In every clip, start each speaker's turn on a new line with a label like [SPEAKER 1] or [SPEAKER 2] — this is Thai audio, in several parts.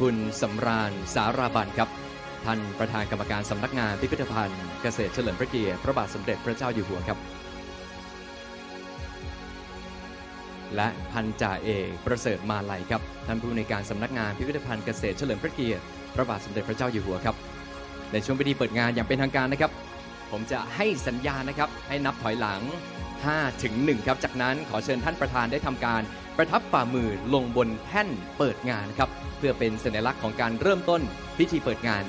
[SPEAKER 1] คุณสำราญสาราบันครับ ท่านประธานกรรมการสำนักงานพิพิธภัณฑ์เกษตรเฉลิมพระเกียรติพระบาทสมเด็จพระเจ้าอยู่หัวครับ และพันจ่าเอกประเสริฐมาลัยครับ ท่านผู้ในการสำนักงานพิพิธภัณฑ์เกษตรเฉลิมพระเกียรติพระบาทสมเด็จพระเจ้าอยู่หัวครับ ในช่วงพิธีเปิดงานอย่างเป็นทางการนะครับ ผมจะให้สัญญาณนะครับ ให้นับถอยหลัง5ถึง1ครับ จากนั้นขอเชิญท่านประธานได้ทำการ ประทับฝ่ามือลงบนแท่นเปิดงานครับเพื่อเป็นสัญลักษณ์ของการเริ่มต้นพิธีเปิดงาน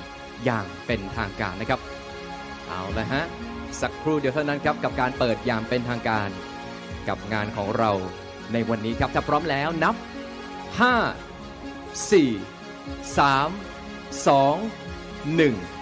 [SPEAKER 1] อย่างเป็นทางการนะครับ เอาละฮะ สักครู่เดียวเท่านั้นครับกับการเปิดอย่างเป็นทางการ กับงานของเราในวันนี้ครับถ้าพร้อมแล้วนับ 5 4 3 2 1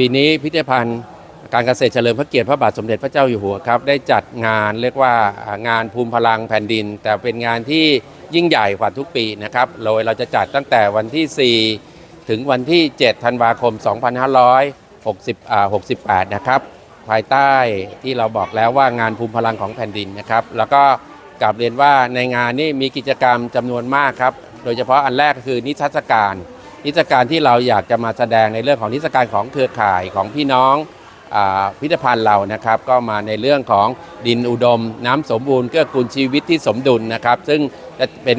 [SPEAKER 2] ปีนี้พิพิ
[SPEAKER 3] ธภัณฑ์การเกษตรเฉลิมพระเกียรติพระบาทสมเด็จพระเจ้าอยู่หัวครับ ได้จัดงานเรียกว่างานภูมิพลังแผ่นดิน แต่เป็นงานที่ยิ่งใหญ่กว่าทุกปีนะครับโดยเราจะจัดตั้งแต่วันที่ 4 ถึงวันที่ 7 ธันวาคม 2560อ่า68นะครับ ภายใต้ที่เราบอกแล้วว่างานภูมิพลังของแผ่นดินนะครับ แล้วก็กลับเรียนว่าในงานนี้มีกิจกรรมจำนวนมากครับ โดยเฉพาะอันแรกก็คือนิทรรศการ นิทรรศการที่เราอยากจะมาแสดงในเรื่องของนิทรรศการของเครือข่ายของพี่น้องอาพิพิธภัณฑ์เรานะครับก็มาในเรื่องของดินอุดม น้ำสมบูรณ์เกื้อกูลชีวิตที่สมดุลนะครับ ซึ่งจะเป็น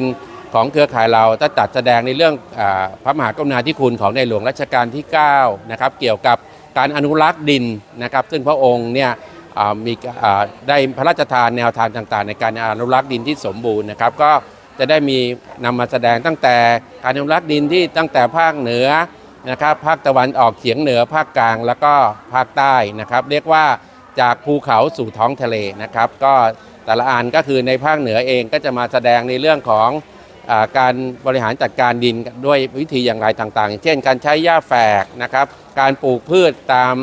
[SPEAKER 3] ของเครือข่ายเราถ้าจัดแสดงในเรื่องอาพระมหากรุณาธิคุณของในหลวงรัชกาลที่9นะครับเกี่ยวกับการอนุรักษ์ดินนะครับ ซึ่งพระองค์เนี่ยอ่ามีอ่าได้พระราชทานแนวทางต่างๆ ในการอนุรักษ์ดินที่สมบูรณ์นะครับ ก็ จะได้มีนำมาแสดงตั้งแต่การอนุรักษ์ดินที่ตั้งแต่ภาคเหนือนะครับภาคตะวันออกเฉียงเหนือภาคกลางแล้วก็ภาคใต้นะครับ เรียกว่าจากภูเขาสู่ท้องทะเลนะครับ ก็แต่ละอันก็คือในภาคเหนือเองก็จะมาแสดงในเรื่องของอการบริหารจัดการดินด้วยวิธีอย่างไรต่างๆ เช่น การใช้หญ้าแฝกนะครับ การปลูกพืชตาม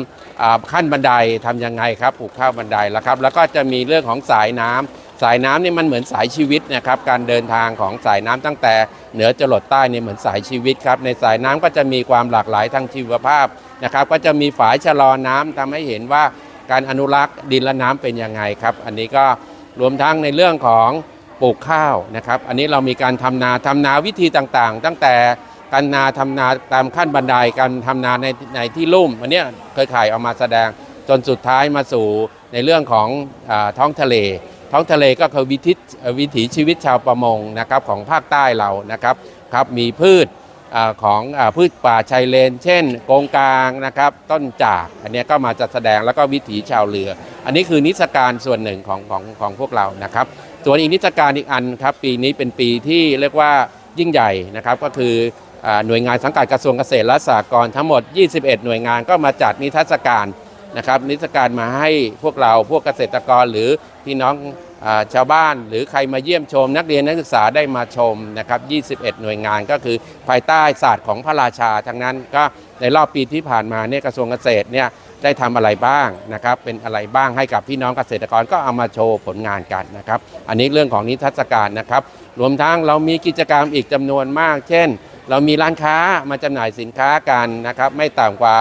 [SPEAKER 3] ขั้นบันไดทำยังไงครับปลูกข้าวบันไดแล้วครับ แล้วก็จะมีเรื่องของสายน้ำ สายน้ำนี่มันเหมือนสายชีวิตนะครับการเดินทางของสายน้ำตั้งแต่เหนือจรดใต้เนี่ยเหมือนสายชีวิตครับในสายน้ำก็จะมีความหลากหลายทางชีวภาพนะครับก็จะมีฝายชะลอน้ำทำให้เห็นว่าการอนุรักษ์ดินและน้ำเป็นยังไงครับ อันนี้ก็รวมทั้งในเรื่องของปลูกข้าวนะครับ อันนี้เรามีการทำนาทำนาวิธีต่างๆ ตั้งแต่การนาทำนาตามขั้นบันไดการทำนาในในที่ลุ่มอันนี้เคยข่ายเอามาแสดงจนสุดท้ายมาสู่ในเรื่องของอท้องทะเล ท้องทะเลก็คือวิถีเอ่อวิถีชีวิตชาวประมงนะครับของภาคใต้เรานะครับครับมีพืชอของอพืชป่าชายเลน เช่นโกงกลางนะครับต้นจาก อันนี้ก็มาจัดแสดงแล้วก็วิถีชาวเรือ อันนี้คือนิทรรศการส่วนหนึ่งของของของพวกเรานะครับส่วนอีกนิทรรศการอีกอันครับปีนี้เป็นปีที่เรียกว่ายิ่งใหญ่นะครับก็คืออหน่วยงานสังกัดกระทรวงเกษตรและสหกรณ์ทั้งหมด 21 หน่วยงานก็มาจัดนิทรรศการ นะครับนิทรรศการมาให้พวกเราพวกเกษตรกรหรือพี่น้องอาชาวบ้าน หรือใครมาเยี่ยมชม นักเรียนนักศึกษาได้มาชมนะครับ 21 หน่วยงานก็คือภายใต้ศาสตร์ของพระราชาทั้งนั้นก็ในรอบปีที่ผ่านมาเนี่ยกระทรวงเกษตรเนี่ยได้ทำอะไรบ้างนะครับ เป็นอะไรบ้างให้กับพี่น้องเกษตรกรก็เอามาโชว์ผลงานกันนะครับ อันนี้เรื่องของนิทรรศการนะครับ รวมทั้งเรามีกิจกรรมอีกจำนวนมาก เช่น เรามีร้านค้ามาจำหน่ายสินค้ากันนะครับไม่ต่ำกว่า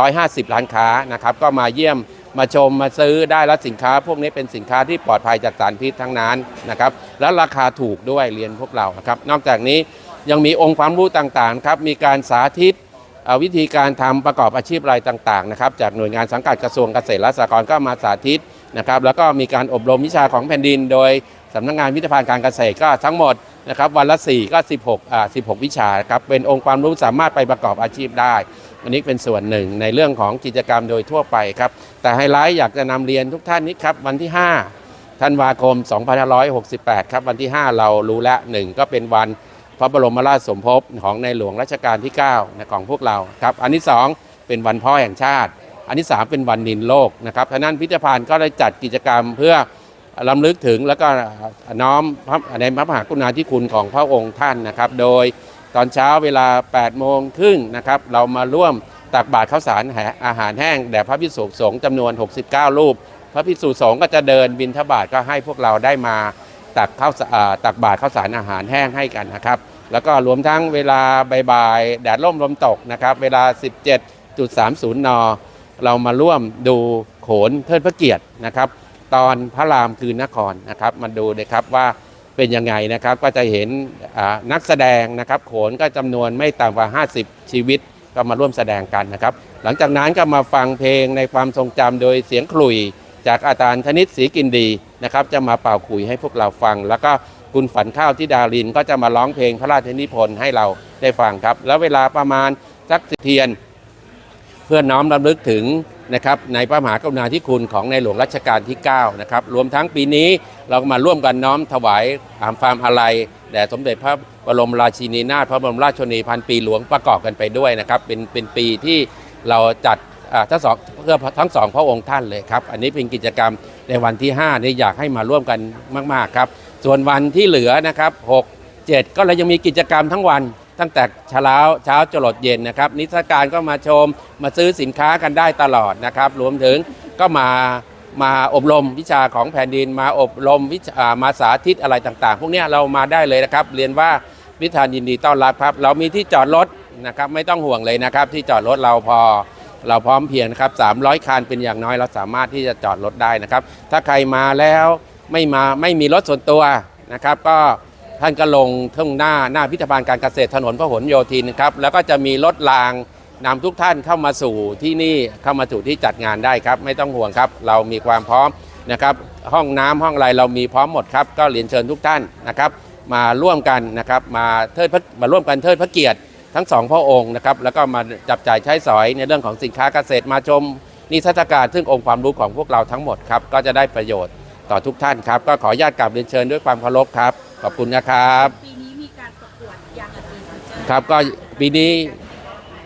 [SPEAKER 3] 150 ร้านค้านะครับก็มาเยี่ยมมาชมมาซื้อได้แล้วสินค้า พวกนี้เป็นสินค้าที่ปลอดภัยจากสารพิษทั้งนั้นนะครับและราคาถูกด้วยเรียนพวกเราครับนอกจากนี้ยังมีองค์ความรู้ต่างๆครับมีการสาธิตวิธีการทำประกอบอาชีพอะไรต่างๆนะครับจากหน่วยงานสังกัดกระทรวงเกษตรและสหกรณ์ก็มาสาธิตนะครับแล้วก็มีการอบรมวิชาของแผ่นดินโดย สำนักงานวิทยาภัณฑ์การเกษตรก็ทั้งหมดนะครับวันละ 4 ก็ 16อ่า16 วิชาครับเป็นองค์ความรู้สามารถไปประกอบอาชีพได้ อันนี้เป็นส่วนหนึ่งในเรื่องของกิจกรรมโดยทั่วไปครับแต่ไฮไลท์อยากจะนำเรียนทุกท่านนี้ครับวันที่ 5 ธันวาคม 2568 ครับวันที่ 5 เรารู้แล้วหนึ่งก็เป็นวันพระบรมราชสมภพของในหลวงรัชกาลที่9นะของพวกเราครับอันที่ 2 เป็นวันพ่อแห่งชาติ อันที่ 3 เป็นวันนินโลกนะครับฉะนั้นพิพิธภัณฑ์ก็ได้จัดกิจกรรมเพื่อ ลำลึกถึงแล้วก็น้อมในพระมหากรุณาธิคุณของพระองค์ท่านนะครับ โดยตอนเช้าเวลา 8 โมงครึ่งนะครับ เรามาร่วมตักบาตรข้าวสารอาหารแห้งแด่พระพิสุสงฆ์จำนวน 69 รูป พระพิสุสงฆ์ก็จะเดินบิณฑบาตก็ให้พวกเราได้มาตักข้าวตักบาตรข้าวสารอาหารแห้งให้กันนะครับ แล้วก็รวมทั้งเวลาบ่ายๆแดดร่มลมตกนะครับ เวลา 17.30 น เรามาร่วมดูโขนเทิดพระเกียรตินะครับ ตอนพระรามคืนนครนะครับมาดูเลยครับว่าเป็นยังไงนะครับก็จะเห็นนักแสดงนะครับโขนก็จำนวนไม่ต่ำกว่า 50 ชีวิตก็มาร่วมแสดงกันนะครับ หลังจากนั้นก็มาฟังเพลงในความทรงจำโดยเสียงขลุ่ยจากอาจารย์ธนิตศรีกินดีนะครับ จะมาเป่าขลุยให้พวกเราฟัง แล้วก็คุณฝันข้าวที่ดารินก็จะมาร้องเพลงพระราชนิพนธ์ให้เราได้ฟังครับ แล้วเวลาประมาณสักสิเทียน พื่อน้อมรำลึกถึงนะครับในพระมหากรุณาธิคุณของในหลวงรัชกาลที่9นะครับรวมทั้งปีนี้เราก็มาร่วมกันน้อมถวายอามฟามอะไรแด่สมเด็จพระบรมราชินีนาถพระบรมราชชนีพันปีหลวงประกอบกันไปด้วยนะครับเป็นเป็นปีที่เราจัดอ่าทั้งสองเพื่อทั้งสองพระองค์ท่านเลยครับ อันนี้เป็นกิจกรรมในวันที่5นี่อยากให้มาร่วมกันมาก ๆ ครับ ส่วนวันที่เหลือนะครับ6 7 ก็เรายังมีกิจกรรมทั้งวัน ตั้งแต่เช้าเช้าจรดเย็นนะครับ นิทรรศการก็มาชมมาซื้อสินค้ากันได้ตลอดนะครับ รวมถึงก็มามาอบรมวิชาของแผ่นดิน มาอบรมวิชามาสาธิตอะไรต่างๆ พวกนี้เรามาได้เลยนะครับ เรียนว่าวิธานยินดีต้อนรับครับ เรามีที่จอดรถนะครับ ไม่ต้องห่วงเลยนะครับ ที่จอดรถเราพอเราพร้อมเพียงครับ 300 คันเป็นอย่างน้อยเราสามารถที่จะจอดรถได้นะครับ ถ้าใครมาแล้วไม่มาไม่มีรถส่วนตัวนะครับ ก็ ท่านก็ลงทุ่งหน้าหน้าพิพิธภัณฑ์การเกษตรถนนพหลโยธินครับแล้วก็จะมีรถรางนำทุกท่านเข้ามาสู่ที่นี่เข้ามาสู่ที่จัดงานได้ครับ ไม่ต้องห่วงครับ เรามีความพร้อมนะครับ ห้องน้ำห้องอะไรเรามีพร้อมหมดครับ ก็เรียนเชิญทุกท่านนะครับ มาร่วมกันนะครับมาเทิดพระมาร่วมกันเทิดพระเกียรติทั้งสองพระองค์นะครับแล้วก็มาจับจ่ายใช้สอยในเรื่องของสินค้าเกษตรมาชมนิทรรศการซึ่งองค์ความรู้ของพวกเราทั้งหมดครับก็จะได้ประโยชน์ต่อทุกท่านครับ ก็ขออนุญาตกลับเรียนเชิญด้วยความเคารพครับ ขอบคุณนะครับ
[SPEAKER 4] ปีนี้มีการประกวดยางอดีตเจอ
[SPEAKER 3] ครับก็ปีนี้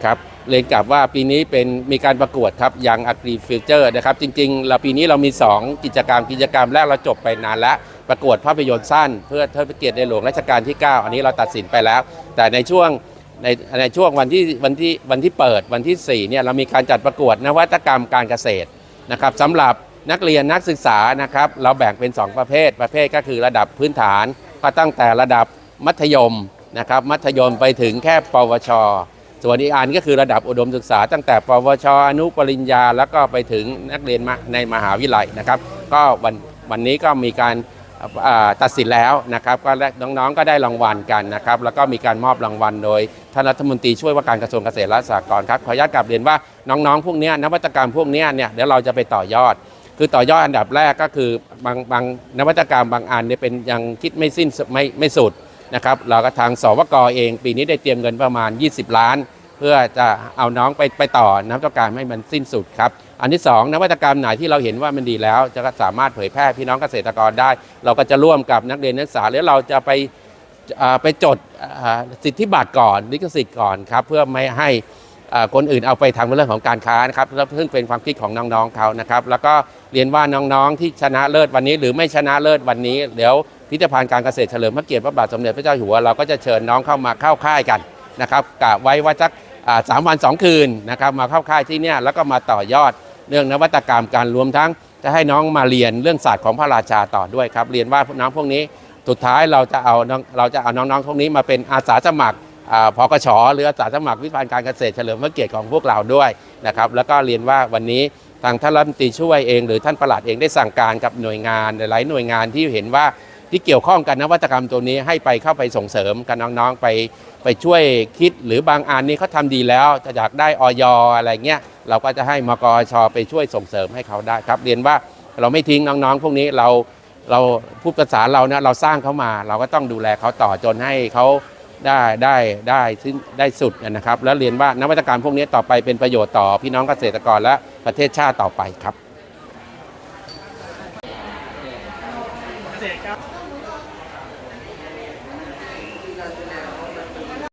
[SPEAKER 3] ครับเรียนกลับว่าปีนี้เป็นมีการประกวดครับยังอักรีฟิวเจอร์นะครับ จริงๆเราปีนี้เรามี 2 กิจกรรมกิจกรรมแรกเราจบไปนานแล้วประกวดภาพยนตร์สั้น เพื่อเทิดพระเกียรติในหลวงรัชกาลที่ 9 อันนี้เราตัดสินไปแล้ว แต่ในช่วงในในช่วงวันที่วันที่วันที่เปิดวันที่ 4 เนี่ยเรามีการจัดประกวดนวัตกรรมการเกษตรนะครับสำหรับนักเรียนนักศึกษานะครับเราแบ่งเป็น 2 ประเภทประเภทก็คือระดับพื้นฐาน ก็ตั้งแต่ระดับมัธยมนะครับมัธยมไปถึงแค่ปวช ส่วนอีกอันก็คือระดับอุดมศึกษา ตั้งแต่ปวช อนุปริญญา แล้วก็ไปถึงนักเรียนมาในมหาวิทยาลัยนะครับ ก็วันวันนี้ก็มีการตัดสินแล้วนะครับก็น้องๆก็ได้รางวัลกันนะครับแล้วก็มีการมอบรางวัลโดยท่านรัฐมนตรีช่วยว่าการกระทรวงเกษตรและสหกรณ์ครับขออนุญาตกลับเรียนว่าน้องๆพวกนี้นวัตกรรมพวกนี้เนี่ยเดี๋ยวเราจะไปต่อยอด คือต่อยอดอันดับแรกก็คือบางบางนวัตกรรมบางอันเนี่ยเป็นยังคิดไม่สิ้นไม่ไม่สุดนะครับเราก็ทางสวกเอง ปีนี้ได้เตรียมเงินประมาณ 20 ล้าน เพื่อจะเอาน้องไปไปต่อนวัตกรรมให้มันสิ้นสุดครับอันที่ 2 นวัตกรรมไหนที่เราเห็นว่ามันดีแล้ว จะสามารถเผยแพร่พี่น้องเกษตรกรได้ เราก็จะร่วมกับนักเรียนนักศึกษาแล้วเราจะไปไปจดสิทธิบัตรก่อนลิขสิทธิ์ก่อนครับเพื่อไม่ให้ คนอื่นเอาไปทำเรื่องของการค้านะครับแล้วซึ่งเป็นความคิดของน้องๆเขานะครับ แล้วก็เรียนว่าน้องๆที่ชนะเลิศวันนี้ หรือไม่ชนะเลิศวันนี้เดี๋ยวพิพิธภัณฑ์การเกษตรเฉลิมพระเกียรติพระบาทสมเด็จพระเจ้าอยู่หัวเราก็จะเชิญน้องเข้ามาเข้าค่ายกันนะครับกะไว้ว่าสักสามวันสองคืนนะครับมาเข้าค่ายที่นี่แล้วก็มาต่อยอดเรื่องนวัตกรรมการรวมทั้งจะให้น้องมาเรียนเรื่องศาสตร์ของพระราชาต่อด้วยครับ เรียนว่าน้องพวกนี้สุดท้ายเราจะเอาน้องเราจะเอาน้องๆพวกนี้มาเป็นอาสาสมัคร พกชหรืออาสาสมัครวิพันการเกษตรเฉลิมพระเกียรติของพวกเราด้วยนะครับแล้วก็เรียนว่าวันนี้ทางท่านรัฐมนตรีช่วยเองหรือท่านประหลัดเองได้สั่งการกับหน่วยงานหลายหน่วยงานที่เห็นว่าที่เกี่ยวข้องกันนวัตกรรมตัวนี้ให้ไปเข้าไปส่งเสริมกันน้องๆไปไปช่วยคิดหรือบางอันนี้เขาทำดีแล้วจะอยากได้ออยอะไรเงี้ยเราก็จะให้มกชไปช่วยส่งเสริมให้เขาได้ครับ เรียนว่าเราไม่ทิ้งน้องๆ พวกนี้เราเราพูดภาษาเราเนี่ยเราสร้างเขามา เราก็ต้องดูแลเขาต่อจนให้เขา ได้ได้ได้ซึ่งได้สุดนะครับ แล้วเรียนว่านวัตกรรมพวกนี้ต่อไปเป็นประโยชน์ต่อพี่น้องเกษตรกรและประเทศชาติต่อไปครับ